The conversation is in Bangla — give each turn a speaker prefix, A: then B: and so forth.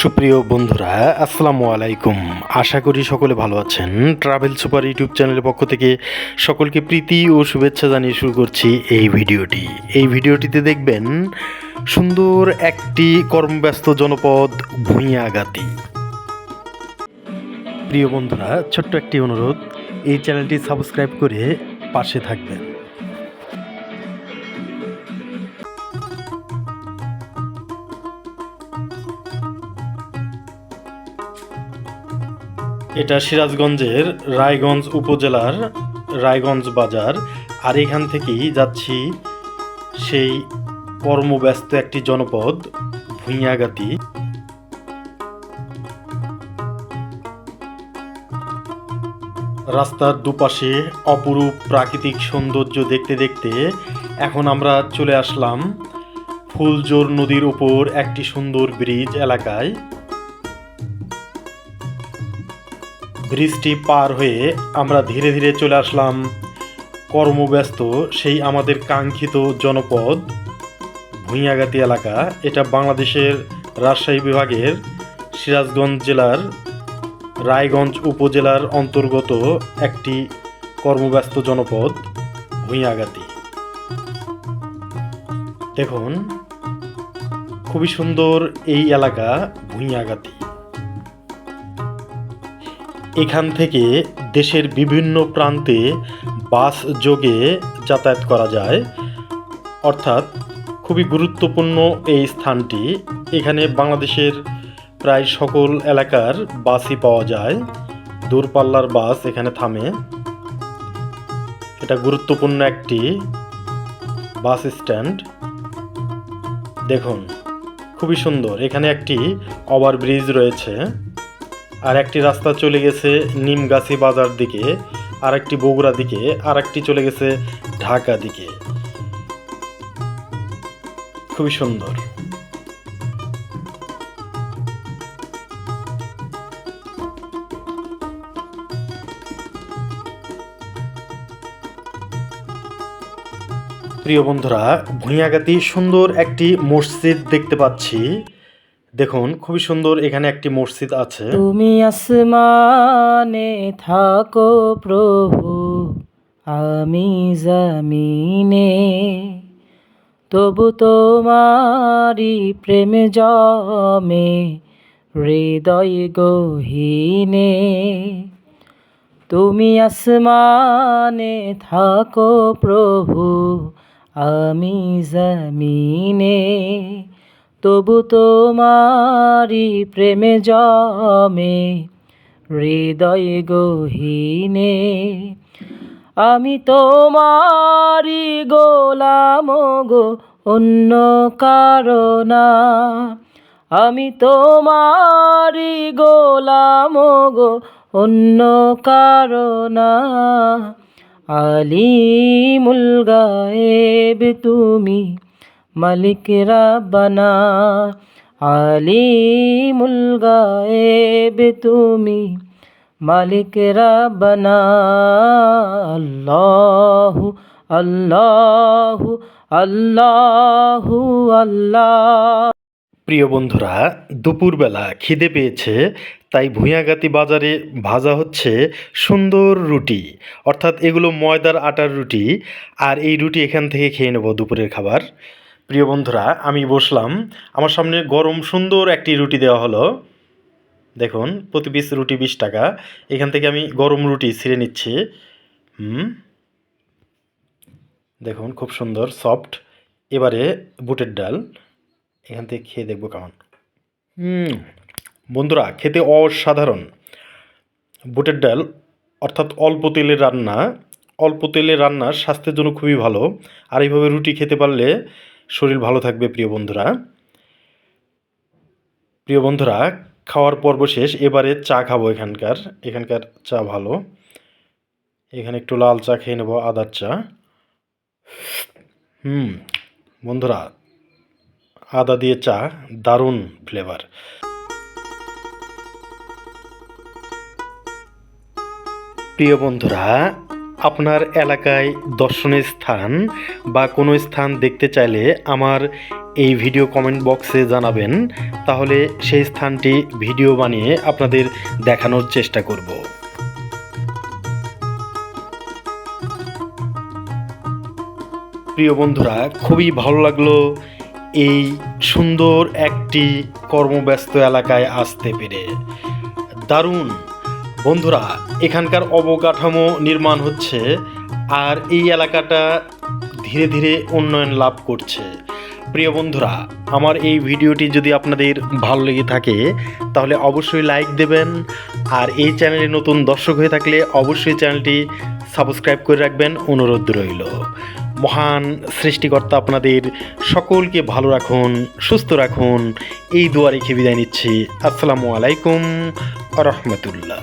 A: সুপ্রিয় বন্ধুরা, আসসালামু আলাইকুম। আশা করি সকলে ভালো আছেন। ট্রাভেল সুপার ইউটিউব চ্যানেলের পক্ষ থেকে সকলকে প্রীতি ও শুভেচ্ছা জানিয়ে শুরু করছি এই ভিডিওটি। এই ভিডিওটিতে দেখবেন সুন্দর একটি কর্মব্যস্ত জনপদ ভূঁইয়াগাতি প্রিয় বন্ধুরা, ছোট্ট একটি অনুরোধ, এই চ্যানেলটি সাবস্ক্রাইব করে পাশে থাকবেন। এটা সিরাজগঞ্জের রায়গঞ্জ উপজেলার রায়গঞ্জ বাজার, আর এখান থেকেই যাচ্ছি সেই কর্মব্যস্ত একটি জনপদ ভূঁইয়াগাতি রাস্তার দুপাশে অপরূপ প্রাকৃতিক সৌন্দর্য দেখতে দেখতে এখন আমরা চলে আসলাম ফুলজোর নদীর ওপর একটি সুন্দর ব্রিজ এলাকায়। ব্রিজটি পার হয়ে আমরা ধীরে ধীরে চলে আসলাম কর্মব্যস্ত সেই আমাদের কাঙ্ক্ষিত জনপদ ভূঁইয়াগাতি এলাকা। এটা বাংলাদেশের রাজশাহী বিভাগের সিরাজগঞ্জ জেলার রায়গঞ্জ উপজেলার অন্তর্গত একটি কর্মব্যস্ত জনপদ ভূঁইয়াগাতি দেখুন, খুবই সুন্দর এই এলাকা ভূঁইয়াগাতি এখান থেকে দেশের বিভিন্ন প্রান্তে বাস যোগে যাতায়াত করা যায়। অর্থাৎ খুবই গুরুত্বপূর্ণ এই স্থানটি। এখানে বাংলাদেশের প্রায় সকল এলাকার বাসই পাওয়া যায়। দূরপাল্লার বাস এখানে থামে। এটা গুরুত্বপূর্ণ একটি বাস স্ট্যান্ড। দেখুন, খুবই সুন্দর। এখানে একটি ওভারব্রিজ রয়েছে। আর একটি রাস্তা চলে গেছে নিমগাছি বাজার দিকে আর একটি বগুড়া দিকে আর একটি চলে গেছে ঢাকা দিকে। খুবই সুন্দর। প্রিয় বন্ধুরা ভূঁইয়াগাতি সুন্দর একটি মসজিদ দেখতে পাচ্ছি। দেখুন, খুবই সুন্দর এখানে একটি মসজিদ আছে।
B: তুমি আসমানে থাকো প্রভু, আমি জমিনে। তবু তোমারি প্রেম জমে, হৃদয় গহীনে। তুমি আসমানে থাকো প্রভু, আমি জমিনে। তবু তোমারি প্রেমে জমে, হৃদয় গহীনে। আমি তোমারি গোলাম গো, অন্য কারণা। আমি তোমারি গোলাম গো, অন্য কারণা। আলিমুল গায়েব তুমি মালিক রাব্বানা, আলিমুল গায়েব তুমি। মালিক রাব্বানা, আল্লাহু আল্লাহু আল্লাহু, আল্লাহ।
A: প্রিয় বন্ধুরা, দুপুরবেলা খিদে পেয়েছে, তাই ভূঁইয়াগাতি বাজারে ভাজা হচ্ছে সুন্দর রুটি, অর্থাৎ এগুলো ময়দার আটার রুটি, আর এই রুটি এখান থেকে খেয়ে নেব দুপুরের খাবার। প্রিয় বন্ধুরা, আমি বসলাম। আমার সামনে গরম সুন্দর একটি রুটি দেওয়া হলো। দেখুন, প্রতি পিস রুটি বিশ টাকা। এখান থেকে আমি গরম রুটি ছিঁড়ে নিচ্ছি। হুম। দেখুন, খুব সুন্দর, সফট। এবারে বুটের ডাল। এখান থেকে খেয়ে দেখব কেমন। হুম। বন্ধুরা, খেতে অসাধারণ। বুটের ডাল, অর্থাৎ অল্প তেলের রান্না। অল্প তেলের রান্না স্বাস্থ্যের জন্য খুবই ভালো। আর এইভাবে রুটি খেতে পারলে শরীর ভালো থাকবে, প্রিয় বন্ধুরা। প্রিয় বন্ধুরা, খাওয়ার পর্ব শেষ। এবারে চা খাব এখানকার। এখানকার চা ভালো। এখানে একটু লাল চা খেয়ে নেব, আদার চা। হুম, বন্ধুরা, আদা দিয়ে চা, দারুণ ফ্লেভার প্রিয় বন্ধুরা আপনার এলাকায় দর্শনীয় স্থান বা কোনো স্থান দেখতে চাইলে আমার এই ভিডিও কমেন্ট বক্সে জানাবেন। তাহলে সেই স্থানটি ভিডিও বানিয়ে আপনাদের দেখানোর চেষ্টা করব। প্রিয় বন্ধুরা, খুবই ভালো লাগল এই সুন্দর একটি কর্মব্যস্ত এলাকায় আসতে পেরে। দারুণ! বন্ধুরা, এখানকার অবকাঠামো নির্মাণ হচ্ছে আর এই এলাকাটা ধীরে ধীরে উন্নয়ন লাভ করছে। প্রিয় বন্ধুরা, আমার এই ভিডিওটি যদি আপনাদের ভালো লেগে থাকে, তাহলে অবশ্যই লাইক দেবেন আর এই চ্যানেলে নতুন দর্শক হয়ে থাকলে অবশ্যই চ্যানেলটি সাবস্ক্রাইব করে রাখবেন। অনুরোধ রইল। মহান সৃষ্টিকর্তা আপনাদের সকলকে ভালো রাখুন, সুস্থ রাখুন। এই দোয়া রেখে বিদায় নিচ্ছি। আসসালামু আলাইকুম রহমতুল্লাহ।